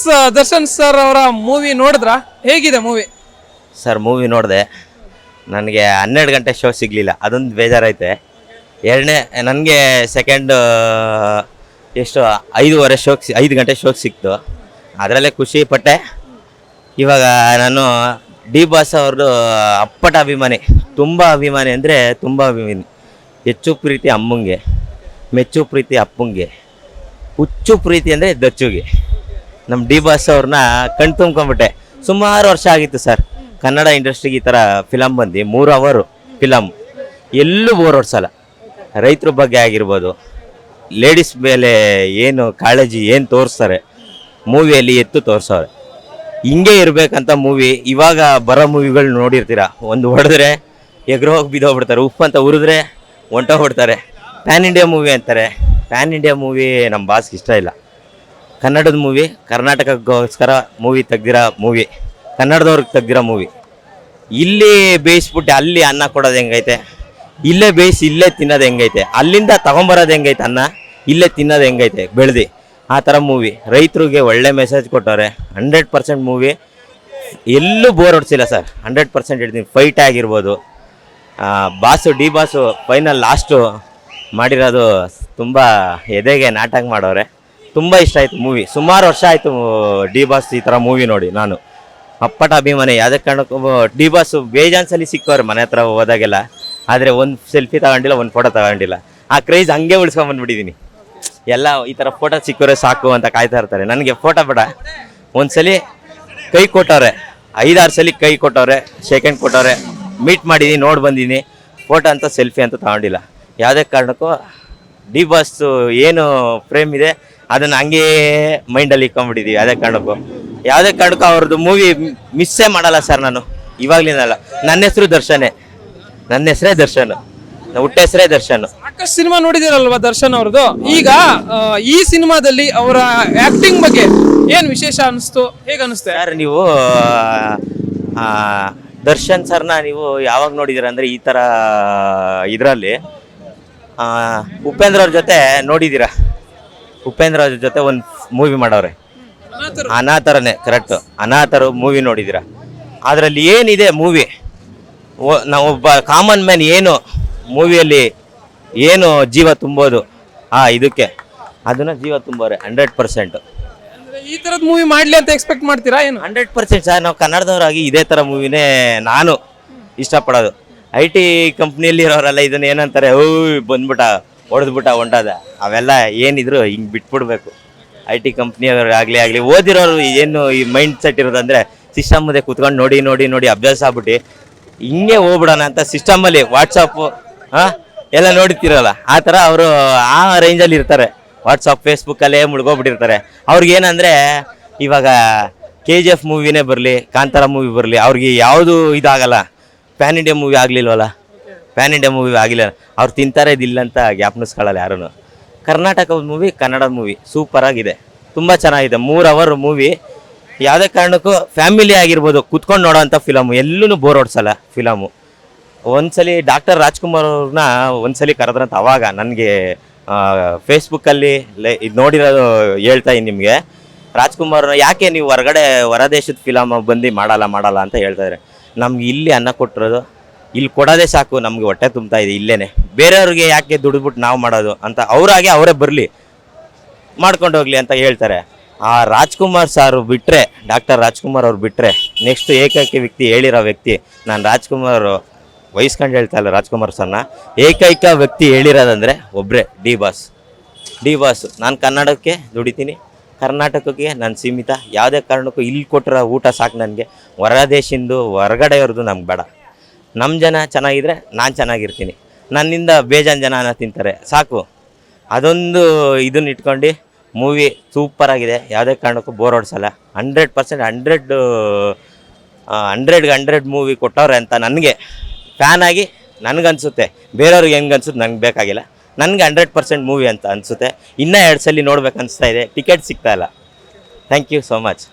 ಸ- ದರ್ಶನ್ ಸರ್ ಅವರ ಮೂವಿ ನೋಡಿದ್ರ? ಹೇಗಿದೆ ಮೂವಿ? ಸರ್, ಮೂವಿ ನೋಡಿದೆ. ನನಗೆ ಹನ್ನೆರಡು ಗಂಟೆ ಶೋ ಸಿಗಲಿಲ್ಲ. ಅದೊಂದು ಬೇಜಾರೈತೆ ಎರಡನೇ, ನನಗೆ ಸೆಕೆಂಡ್ ಎಷ್ಟು, ಐದೂವರೆ ಶೋಕ್ ಸಿ- ಐದು ಗಂಟೆ ಶೋಕ್ ಸಿಕ್ತು. ಅದರಲ್ಲೇ ಖುಷಿ ಪಟ್ಟೆ. ಇವಾಗ ನಾನು ಡಿ ಬಾಸ್ ಅವ್ರದ್ದು ಅಪ್ಪಟ ಅಭಿಮಾನಿ. ತುಂಬ ಅಭಿಮಾನಿ ಅಂದರೆ ತುಂಬ ಅಭಿಮಾನಿ. ಹೆಚ್ಚು ಪ್ರೀತಿ ಅಮ್ಮಂಗೆ. ಮೆಚ್ಚು ಪ್ರೀತಿ ಅಪ್ಪಂಗೆ. ಹುಚ್ಚು ಪ್ರೀತಿ ಅಂದರೆ ದಚ್ಚುಗೆ. ನಮ್ಮ ಡಿ ಬಾಸ್ ಅವ್ರನ್ನ ಕಣ್ ತುಂಬ್ಕೊಂಡ್ಬಿಟ್ಟೆ. ಸುಮಾರು ವರ್ಷ ಆಗಿತ್ತು ಸರ್. ಕನ್ನಡ ಇಂಡಸ್ಟ್ರಿಗೆ ಈ ಥರ ಫಿಲಮ್ ಬಂದು, ಮೂರು ಅವರು ಫಿಲಮ್ ಎಲ್ಲೂ ಬೋರ್ ಹೊಡ್ಸಲ್ಲ ರೈತರ ಬಗ್ಗೆ ಆಗಿರ್ಬೋದು ಲೇಡೀಸ್ ಮೇಲೆ ಏನು ಕಾಳಜಿ ಏನು ತೋರಿಸ್ತಾರೆ ಮೂವಿಯಲ್ಲಿ ಎತ್ತು ತೋರಿಸೋರೆ ಹಿಂಗೆ ಇರಬೇಕಂತ ಮೂವಿ ಇವಾಗ ಬರೋ ಮೂವಿಗಳು ನೋಡಿರ್ತೀರ? ಒಂದು ಹೊಡೆದ್ರೆ ಎಗ್ರ ಹೋಗಿ ಬಿದ್ದೋಗ್ಬಿಡ್ತಾರೆ ಉಪ್ಪು ಅಂತ ಉರಿದ್ರೆ ಹೊಂಟೋಗ್ಬಿಡ್ತಾರೆ ಪ್ಯಾನ್ ಇಂಡಿಯಾ ಮೂವಿ ಅಂತಾರೆ. ಪ್ಯಾನ್ ಇಂಡಿಯಾ ಮೂವಿ ನಮ್ಮ ಬಾಸ್ಗೆ ಇಷ್ಟ ಇಲ್ಲ. ಕನ್ನಡದ ಮೂವಿ ಕರ್ನಾಟಕಕ್ಕೋಸ್ಕರ ಮೂವಿ ತೆಗ್ದಿರೋ ಮೂವಿ ಕನ್ನಡದವ್ರಿಗೆ ತೆಗ್ದಿರೋ ಮೂವಿ ಇಲ್ಲಿ ಬೇಯಿಸ್ಬಿಟ್ಟು ಅಲ್ಲಿ ಅನ್ನ ಕೊಡೋದು ಹೆಂಗೈತೆ? ಇಲ್ಲೇ ಬೇಯಿಸಿ ಇಲ್ಲೇ ತಿನ್ನೋದು ಹೆಂಗೈತೆ? ಅಲ್ಲಿಂದ ತಗೊಂಬರೋದು ಹೆಂಗೈತೆ ಅನ್ನ? ಇಲ್ಲೇ ತಿನ್ನೋದು ಹೆಂಗೈತೆ? ಬೆಳೆದು. ಆ ಥರ ಮೂವಿ ರೈತರಿಗೆ ಒಳ್ಳೆ ಮೆಸೇಜ್ ಕೊಟ್ಟವ್ರೆ. ಹಂಡ್ರೆಡ್ ಪರ್ಸೆಂಟ್ ಮೂವಿ ಎಲ್ಲೂ ಬೋರ್ ಹೊಡ್ಸಿಲ್ಲ ಸರ್ ಹಂಡ್ರೆಡ್ ಪರ್ಸೆಂಟ್ ಹೇಳ್ತೀನಿ. ಫೈಟ್ ಆಗಿರ್ಬೋದು. Boss, D boss final last ಮಾಡಿರೋದು ತುಂಬ ಎದೆಗೆ ನಾಟಕ ಮಾಡವ್ರೆ ತುಂಬ ಇಷ್ಟ ಆಯಿತು ಮೂವಿ ಸುಮಾರು ವರ್ಷ ಆಯಿತು ಡಿ ಬಾಸ್ ಈ ಥರ ಮೂವಿ ನೋಡಿ ನಾನು. ಅಪ್ಪಟ ಅಭಿಮಾನಿ. ಯಾವುದೇ ಕಾರಣಕ್ಕೂ ಡಿ ಬಾಸ್ ಬೇಜಾನ್ ಸಲ ಸಿಕ್ಕವ್ರೆ ಮನೆ ಹತ್ರ ಹೋದಾಗೆಲ್ಲ. ಆದರೆ ಒಂದು ಸೆಲ್ಫಿ ತಗೊಂಡಿಲ್ಲ, ಒಂದು ಫೋಟೋ ತಗೊಂಡಿಲ್ಲ. ಆ ಕ್ರೇಜ್ ಹಂಗೆ ಉಳಿಸ್ಕೊಂಬಂದ್ಬಿಟ್ಟಿದ್ದೀನಿ ಎಲ್ಲ ಈ ಥರ ಫೋಟೋ ಸಿಕ್ಕವ್ರೆ ಸಾಕು ಅಂತ ಕಾಯ್ತಾ ಇರ್ತಾರೆ. ನನಗೆ ಫೋಟೋ ಬೇಡ. ಒಂದ್ಸಲಿ ಕೈ ಕೊಟ್ಟವ್ರೆ. ಐದಾರು ಸಲ ಕೈ ಕೊಟ್ಟವ್ರೆ ಸೆಕೆಂಡ್ ಕೊಟ್ಟವ್ರೆ. ಮೀಟ್ ಮಾಡಿದ್ದೀನಿ ನೋಡಿ ಬಂದೀನಿ. ಫೋಟೋ ಅಂತ ಸೆಲ್ಫಿ ಅಂತ ತಗೊಂಡಿಲ್ಲ. ಯಾವುದೇ ಕಾರಣಕ್ಕೂ ಡಿ ಬಾಸ್ ಏನು ಫ್ರೇಮ್ ಇದೆ ಅದನ್ನ ಹಂಗೇ ಮೈಂಡಲ್ಲಿ ಇಕ್ಕೊಂಡ್ಬಿಟ್ಟಿದೀವಿ ಯಾವುದೇ ಕಾರಣಕ್ಕೂ. ಯಾವುದೇ ಕಾರಣಕ್ಕೂ ಅವ್ರದ್ದು ಮೂವಿ ಮಿಸ್ಸೇ ಮಾಡಲ್ಲ ಸರ್ ನಾನು. ಇವಾಗ್ಲಿಂದಲ್ಲ ನನ್ನ ಹೆಸರು ದರ್ಶನೇ. ನನ್ನ ಹೆಸರೇ ದರ್ಶನ್. ಹುಟ್ಟ ಹೆಸರೇ ದರ್ಶನ್. ಸಾಕಷ್ಟು ಸಿನಿಮಾ ನೋಡಿದಿರಲ್ವಾ ದರ್ಶನ್ ಅವ್ರದ್ದು? ಈಗ ಆ, ಈ ಸಿನಿಮಾದಲ್ಲಿ ಅವರ ಆಕ್ಟಿಂಗ್ ಬಗ್ಗೆ ಏನ್ ವಿಶೇಷ ಅನಿಸ್ತು? ಹೇಗೆ ಅನಿಸ್ತು? ಸರ್ ನೀವು ಆ, ದರ್ಶನ್ ಸರ್ನ ನೀವು ಯಾವಾಗ ನೋಡಿದಿರ ಅಂದ್ರೆ ಈ ಥರ ಇದರಲ್ಲಿ ಉಪೇಂದ್ರ ಅವ್ರ ಜೊತೆ ನೋಡಿದ್ದೀರಾ ಉಪೇಂದ್ರ ಅವ್ರ ಜೊತೆ ಒಂದು ಮೂವಿ ಮಾಡವ್ರೆ. ಅನಾಥರನೇ ಕರೆಕ್ಟ್ ಅನಾಥರು ಮೂವಿ ನೋಡಿದಿರ ಅದರಲ್ಲಿ ಏನಿದೆ ಮೂವಿ ನಾವೊಬ್ಬ ಕಾಮನ್ ಮ್ಯಾನ್ ಏನು ಮೂವಿಯಲ್ಲಿ ಏನು ಜೀವ ತುಂಬೋದು? ಆ ಇದಕ್ಕೆ. ಅದನ್ನ ಜೀವ ತುಂಬೋರೆ ಹಂಡ್ರೆಡ್ ಪರ್ಸೆಂಟ್ ಈ ತರದ್ ಮೂವಿ ಮಾಡ್ಲಿ ಅಂತ ಎಕ್ಸ್ಪೆಕ್ಟ್ ಮಾಡ್ತೀರಾ ಏನು? ಹಂಡ್ರೆಡ್ ಪರ್ಸೆಂಟ್ ಸರ್ ನಾವು ಕನ್ನಡದವರಾಗಿ ಇದೇ ಥರ ಮೂವಿನೇ ನಾನು ಇಷ್ಟಪಡೋದು. ಐ ಟಿ ಕಂಪ್ನಿಯಲ್ಲಿ ಇರೋರೆಲ್ಲ ಇದನ್ನ ಏನಂತಾರೆ ಓ ಬಂದ್ಬಿಟ್ಟ. ಹೊಡೆದ್ಬಿಟ್ಟ ಹೊಂಟದ. ಅವೆಲ್ಲ ಏನಿದ್ರು ಹಿಂಗೆ ಬಿಟ್ಬಿಡ್ಬೇಕು. ಐ ಟಿ ಕಂಪ್ನಿಯವ್ರು ಆಗಲಿ ಆಗಲಿ, ಓದಿರೋರು ಏನು ಈ ಮೈಂಡ್ ಸೆಟ್ ಇರೋದಂದ್ರೆ ಸಿಸ್ಟಮ್ ಮುಂದೆ ಕೂತ್ಕೊಂಡು ನೋಡಿ ನೋಡಿ ನೋಡಿ ಅಭ್ಯಾಸ ಆಗ್ಬಿಟ್ಟು ಹಿಂಗೆ ಹೋಗ್ಬಿಡೋಣ ಅಂತ ಸಿಸ್ಟಮಲ್ಲಿ ವಾಟ್ಸಪ್ಪು ಹಾಂ? ಎಲ್ಲ ನೋಡ್ತಿರಲ್ಲ ಆ ಥರ ಅವರು ಆ ರೇಂಜಲ್ಲಿ ಇರ್ತಾರೆ. ವಾಟ್ಸಪ್ ಫೇಸ್ಬುಕ್ಕಲ್ಲೇ ಮುಳುಗೋಗ್ಬಿಟ್ಟಿರ್ತಾರೆ. ಅವ್ರಿಗೆ ಏನಂದರೆ, ಇವಾಗ ಕೆ ಜಿ ಎಫ್ ಮೂವಿನೇ ಬರಲಿ, ಕಾಂತಾರ ಮೂವಿ ಬರಲಿ, ಅವ್ರಿಗೆ ಯಾವುದು ಇದಾಗಲ್ಲ. ಪ್ಯಾನ್ ಇಂಡಿಯಾ ಮೂವಿ ಆಗಲಿಲ್ವಲ್ಲ? ಪ್ಯಾನ್ ಇಂಡಿಯಾ ಮೂವಿ ಆಗಿಲ್ಲ. ಅವ್ರು ತಿಂತಾರೆ ಇದಿಲ್ಲ ಅಂತ ಜ್ಞಾಪನಿಸ್ಕೊಳ್ಳಲ್ಲ ಯಾರೂ ಕರ್ನಾಟಕದ ಮೂವಿ ಕನ್ನಡದ ಮೂವಿ ಸೂಪರ್ ಆಗಿದೆ. ತುಂಬ ಚೆನ್ನಾಗಿದೆ. ಮೂರು ಅವರ್ ಮೂವಿ ಯಾವುದೇ ಕಾರಣಕ್ಕೂ ಫ್ಯಾಮಿಲಿ ಆಗಿರ್ಬೋದು, ಕುತ್ಕೊಂಡು ನೋಡೋವಂಥ ಫಿಲಮು ಎಲ್ಲೂ ಬೋರ್ ಹೊಡ್ಸಲ್ಲ ಫಿಲಮು ಒಂದ್ಸಲಿ ಡಾಕ್ಟರ್ ರಾಜ್ಕುಮಾರ್ ಅವ್ರನ್ನ ಒಂದ್ಸಲಿ ಕರೆದ್ರಂತ ಅವಾಗ ನನಗೆ ಫೇಸ್ಬುಕ್ಕಲ್ಲಿ ಲೈ, ಇದು ನೋಡಿರೋದು ಹೇಳ್ತಾ ಇದ್ದೀನಿ ನಿಮಗೆ. ರಾಜ್ಕುಮಾರ್ ಯಾಕೆ ನೀವು ಹೊರಗಡೆ ಹೊರದೇಶದ ಫಿಲಮ್ ಬಂದು ಮಾಡಲ್ಲ ಮಾಡಲ್ಲ ಅಂತ ಹೇಳ್ತಾಯಿದ್ದಾರೆ ನಮ್ಗೆ ಇಲ್ಲಿ ಅನ್ನ ಕೊಟ್ಟಿರೋದು ಇಲ್ಲಿ ಕೊಡೋದೆ ಸಾಕು, ನಮಗೆ ಹೊಟ್ಟೆ ತುಂಬ್ತಾ ಇದೆ, ಇಲ್ಲೇನೆ. ಬೇರೆಯವ್ರಿಗೆ ಯಾಕೆ ದುಡಿದ್ಬಿಟ್ಟು ನಾವು ಮಾಡೋದು ಅಂತ ಅವರಾಗೆ ಅವರೇ ಬರಲಿ, ಮಾಡ್ಕೊಂಡು ಹೋಗ್ಲಿ ಅಂತ ಹೇಳ್ತಾರೆ. ಆ ರಾಜ್ಕುಮಾರ್ ಸಾರು ಬಿಟ್ಟರೆ ಡಾಕ್ಟರ್ ರಾಜ್ಕುಮಾರ್ ಅವ್ರು ಬಿಟ್ಟರೆ ನೆಕ್ಸ್ಟ್ ಏಕೈಕ ವ್ಯಕ್ತಿ ಹೇಳಿರೋ ವ್ಯಕ್ತಿ, ನಾನು ರಾಜ್ಕುಮಾರ್ ವಹಿಸ್ಕೊಂಡು ಹೇಳ್ತಾ ಇಲ್ಲ ರಾಜ್ಕುಮಾರ್ ಸರ್ನ, ಏಕೈಕ ವ್ಯಕ್ತಿ ಹೇಳಿರೋದಂದರೆ ಒಬ್ಬರೇ ಡಿ ಬಾಸ್. ಡಿ ಬಾಸ್, ನಾನು ಕನ್ನಡಕ್ಕೆ ದುಡಿತೀನಿ, ಕರ್ನಾಟಕಕ್ಕೆ ನಾನು ಸೀಮಿತ, ಯಾವುದೇ ಕಾರಣಕ್ಕೂ ಇಲ್ಲಿ ಕೊಟ್ಟಿರೋ ಊಟ ಸಾಕು ನನಗೆ ಹೊರ ದೇಶಿಂದು ಹೊರಗಡೆಯವ್ರದ್ದು ನಮ್ಗೆ ಬೇಡ. ನಮ್ಮ ಜನ ಚೆನ್ನಾಗಿದ್ರೆ ನಾನು ಚೆನ್ನಾಗಿರ್ತೀನಿ. ನನ್ನಿಂದ ಬೇಜಾನ್ ಜನ ತಿಂತಾರೆ. ಸಾಕು. ಅದೊಂದು ಇದನ್ನ ಇಟ್ಕೊಂಡು ಮೂವಿ ಸೂಪರಾಗಿದೆ ಯಾವುದೇ ಕಾರಣಕ್ಕೂ ಬೋರ್ ಹೊಡ್ಸಲ್ಲ. ಹಂಡ್ರೆಡ್ ಪರ್ಸೆಂಟ್ ಹಂಡ್ರೆಡ್ ಹಂಡ್ರೆಡ್ಗೆ ಹಂಡ್ರೆಡ್ ಮೂವಿ ಕೊಟ್ಟವ್ರೆ ಅಂತ ನನಗೆ ಫ್ಯಾನ್ ಆಗಿ ನನಗನ್ಸುತ್ತೆ. ಬೇರೆಯವ್ರಿಗೆ ಹೆಂಗೆ ಅನ್ಸುತ್ತೆ ನನಗೆ ಬೇಕಾಗಿಲ್ಲ. ನನಗೆ ಹಂಡ್ರೆಡ್ ಪರ್ಸೆಂಟ್ ಮೂವಿ ಅಂತ ಅನಿಸುತ್ತೆ. ಇನ್ನೂ ಎರಡು ಸಲ ನೋಡ್ಬೇಕು ಅನಿಸ್ತಾ ಇದೆ. ಟಿಕೆಟ್ ಸಿಗ್ತಾ ಇಲ್ಲ. Thank you so much